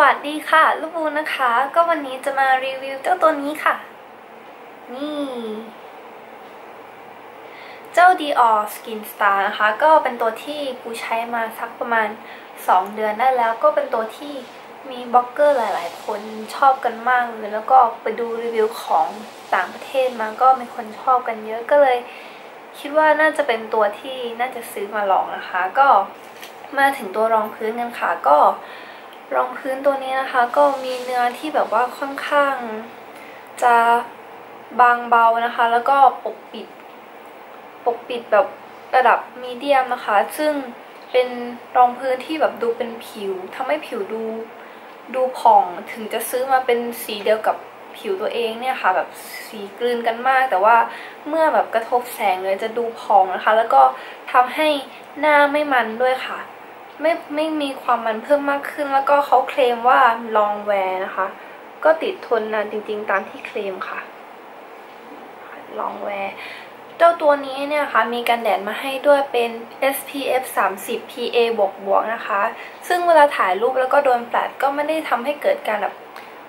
วัสดีค่ะลูกบูนะคะ ก็วันนี้จะมารีวิวเจ้าตัวนี้ค่ะ นี่ เจ้า Dior Skin Star นะคะ ก็เป็นตัวที่ปูใช้มาสักประมาณ 2 เดือนได้แล้ว ก็เป็นตัวที่มีบล็อกเกอร์หลาย ๆ คนชอบกันมากเลยแล้วก็ไปดูรีวิวของต่างประเทศมาก็มีคนชอบกันเยอะก็เลย คิดว่าน่าจะเป็นตัวที่น่าจะซื้อมาลองนะคะ ก็มาถึงตัวรองพื้นกันค่ะก็ รองพื้นตัวนี้นะคะ ก็มีเนื้อที่แบบว่าค่อนข้าง จะบางเบานะคะ แล้วก็ปกปิด ปกปิดแบบระดับมีเดียมนะคะ ซึ่งเป็นรองพื้นที่แบบดูเป็นผิวทำให้ผิวดูดูผ่องถึงจะซื้อมาเป็นสีเดียวกับผิวตัวเองเนี่ยค่ะแบบสีกลืนกันมาก แต่ว่าเมื่อแบบกระทบแสงเลยจะดูผ่องนะคะ แล้วก็ทำให้หน้าไม่มันด้วยค่ะ ไม่ไม่มีความมันเพิ่มมากขึ้นแล้วก็เขาเคลมว่าลองแวร์นะคะ ก็ติดทนนานจริงๆ ตามที่เคลมค่ะ ลองแวร์เจ้าตัวนี้เนี่ยค่ะมีกันแดดมาให้ด้วยเป็น SPF 30 PA บวกบวกนะคะ ซึ่งเวลาถ่ายรูปแล้วก็โดนแฟลชก็ไม่ได้ทำให้เกิดการแบบ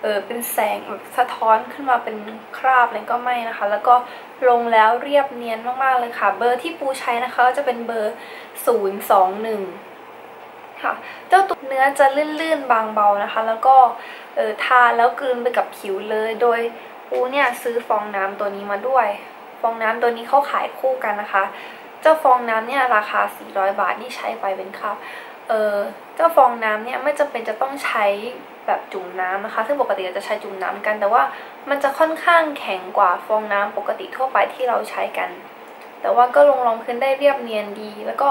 เออเป็นแสงแบบสะท้อนขึ้นมาเป็นคราบอะไรก็ไม่นะคะ แล้วก็ลงแล้วเรียบเนียนมากๆเลยค่ะ เบอร์ที่ปูใช้นะคะก็จะเป็นเบอร์ 021 ค่ะ เจ้าตัวเนื้อจะลื่นๆบางเบานะคะ แล้วก็เออทาแล้วกลืนไปกับผิวเลย โดยปูเนี่ยซื้อฟองน้ำตัวนี้มาด้วย ฟองน้ำตัวนี้เขาขายคู่กันนะคะ เจ้าฟองน้ำเนี่ยราคา 400 บาทนี่ใช้ไปเป็นครับเออเจ้าฟองน้ำเนี่ยไม่จำเป็นจะต้องใช้แบบจุ่มน้ำนะคะ ซึ่งปกติเราจะใช้จุ่มน้ำกัน แต่ว่ามันจะค่อนข้างแข็งกว่าฟองน้ำปกติทั่วไปที่เราใช้กัน แต่ว่าก็ลงรองพื้นได้เรียบเนียนดี แล้วก็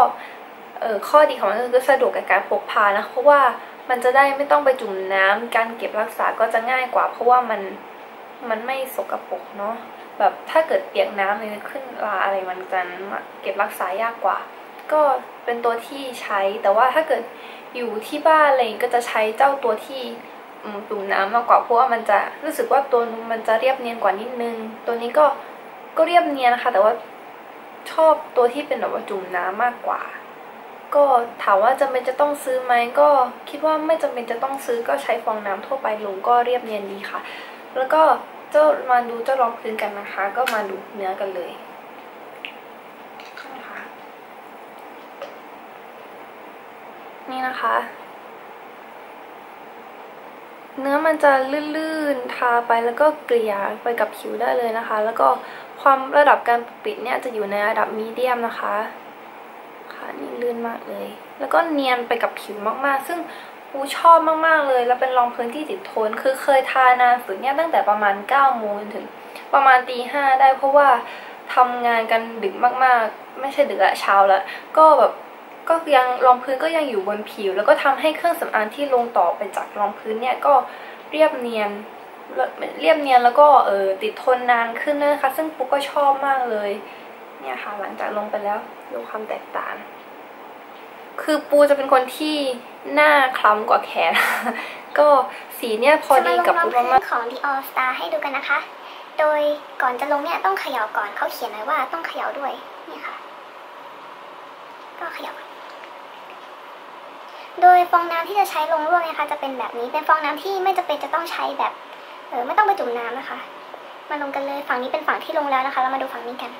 เออข้อดีของมันก็คือสะดวกกับการพกพานะเพราะว่ามันจะได้ไม่ต้องไปจุ่มน้ำการเก็บรักษาก็จะง่ายกว่า เพราะว่ามันมันไม่สกปรกเนาะแบบถ้าเกิดเปียกน้ำเลยขึ้นลาอะไรมันจะเก็บรักษายากกว่า ก็เป็นตัวที่ใช้แต่ว่าถ้าเกิดอยู่ที่บ้านอะไรก็จะใช้เจ้าตัวที่จุ่มน้ำมากกว่าเพราะว่ามันจะรู้สึกว่าตัวมันจะเรียบเนียนกว่านิดนึง ตัวนี้ก็ก็เรียบเนียนนะคะ แต่ว่าชอบตัวที่เป็นแบบว่าจุ่มน้ำมากกว่า ก็ถามว่าจำเป็นจะต้องซื้อไหมก็คิดว่าไม่จำเป็นจะต้องซื้อก็ใช้ฟองน้ำทั่วไปลงก็เรียบเนียนดีค่ะ แล้วก็เจ้ามาดูเจ้ารองพื้นกันนะคะ ก็มาดูเนื้อกันเลยนะคะนี่นะคะ เนื้อมันจะลื่นๆทาไปแล้วก็เกลี่ยไปกับผิวได้เลยนะคะ แล้วก็ความระดับการปิดเนี่ยจะอยู่ในระดับมีเดียมนะคะค่ะ นี่ลื่นมากเลย แล้วก็เนียนไปกับผิวมากๆ ซึ่งปูชอบมากๆเลย แล้วเป็นรองพื้นที่ติดทน คือเคยทานานสุดเนี่ยตั้งแต่ประมาณ9โมงถึงประมาณตีห้าได้เพราะว่าทำงานกันดึกมากๆ ไม่ใช่ดึกอะเช้าล้วก็แบบก็ยังรองพื้นก็ยังอยู่บนผิว แล้วก็ทำให้เครื่องสำอางที่ลงต่อไปจากรองพื้นเนี่ยก็เรียบเนียนเรียบเนียนแล้วก็เออติดทนนานขึ้นนะคะ ซึ่งปูก็ชอบมากเลย เนี่ยค่ะหลังจากลงไปแล้วดูความแตกต่าง คือปูจะเป็นคนที่หน้าคล้ำกว่าแขน ก็สีเนี่ยพอดีกับปูมากของ Dior Star ให้ดูกันนะคะ โดยก่อนจะลงเนี่ยต้องเขย่าก่อนเขาเขียนไว้ว่าต้องเขย่าด้วยนี่ค่ะ ก็เขย่าโดยฟองน้ำที่จะใช้ลงร่วงนะคะ จะเป็นแบบนี้เป็นฟองน้ำที่ไม่จำเป็นจะต้องใช้แบบเออไม่ต้องไปจุ่มน้ำนะคะ มาลงกันเลยฝั่งนี้เป็นฝั่งที่ลงแล้วนะคะ เรามาดูฝั่งนี้กัน